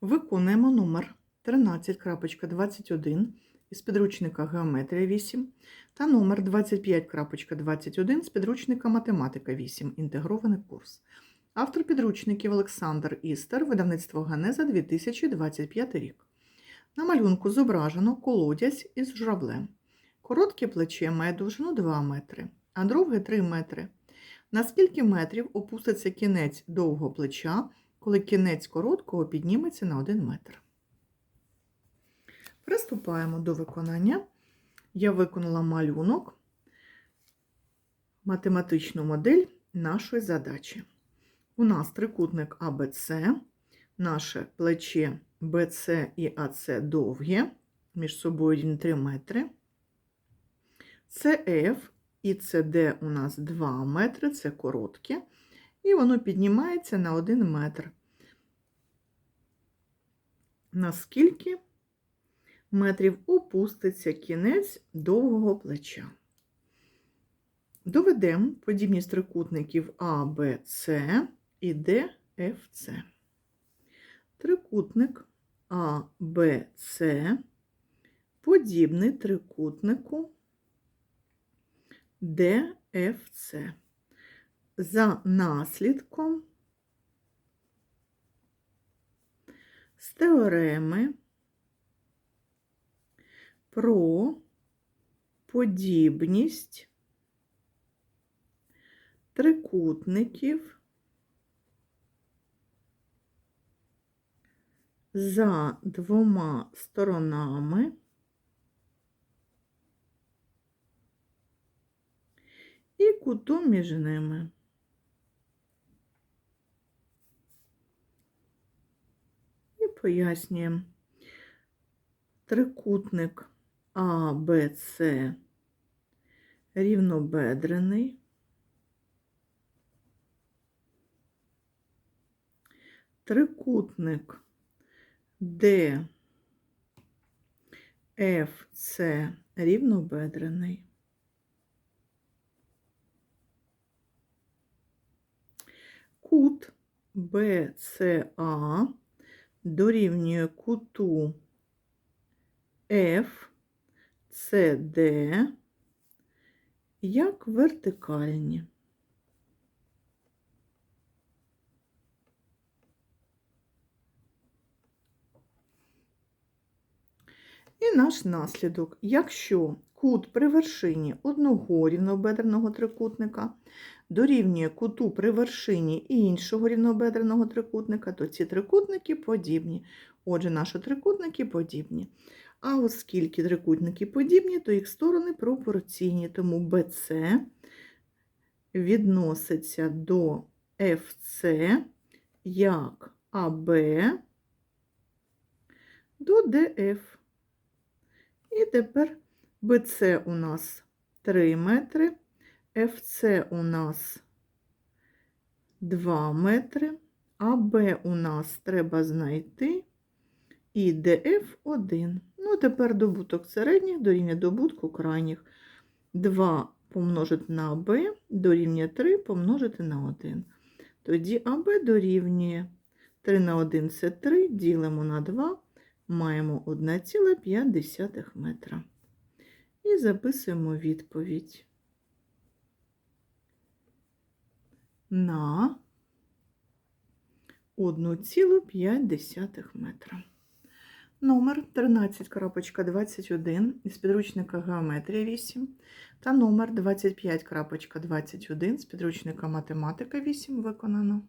Виконуємо номер 13.21 із підручника Геометрія 8 та номер 25.21 з підручника Математика 8. Інтегрований курс. Автор підручників Олександр Істер, видавництво Ганеза 2025 рік. На малюнку зображено колодязь із журавлем. Коротке плече має довжину 2 метри, а довге 3 метри. На скільки метрів опуститься кінець довгого плеча, коли кінець короткого підніметься на 1 метр? Приступаємо до виконання. Я виконала малюнок, математичну модель нашої задачі. У нас трикутник АБЦ, наше плече БЦ і АЦ довге, між собою він 3 метри. CF і CD у нас 2 метри, це коротке, і воно піднімається на 1 метр. Наскільки метрів опуститься кінець довгого плеча? Доведемо подібність трикутників А, Б, С і Д, Ф, С. Трикутник А, Б, С подібний трикутнику ДФЦ. За наслідком з теореми про подібність трикутників за двома сторонами і кутом між ними. Пояснюємо трикутник А, Б, С рівнобедрений. Трикутник Д, Ф, рівнобедрений. Кут BCA дорівнює куту FCD як вертикальні. І наш наслідок, якщо кут при вершині одного рівнобедреного трикутника дорівнює куту при вершині іншого рівнобедреного трикутника, то ці трикутники подібні. Отже, наші трикутники подібні. А оскільки трикутники подібні, то їх сторони пропорційні, тому BC відноситься до FC як АБ до ДФ. І тепер BC у нас 3 метри, FC у нас 2 метри, а Б у нас треба знайти і ДФ 1. Ну, тепер добуток середніх дорівнює добутку крайніх. 2 помножити на АБ дорівнює 3 помножити на 1. Тоді АБ дорівнює 3 на 1 це 3, ділимо на 2, маємо 1,5 метра. І записуємо відповідь. на 1,5 метра. Номер 13.21 із підручника Геометрія 8 та номер 25.21 з підручника Математика 8 виконано.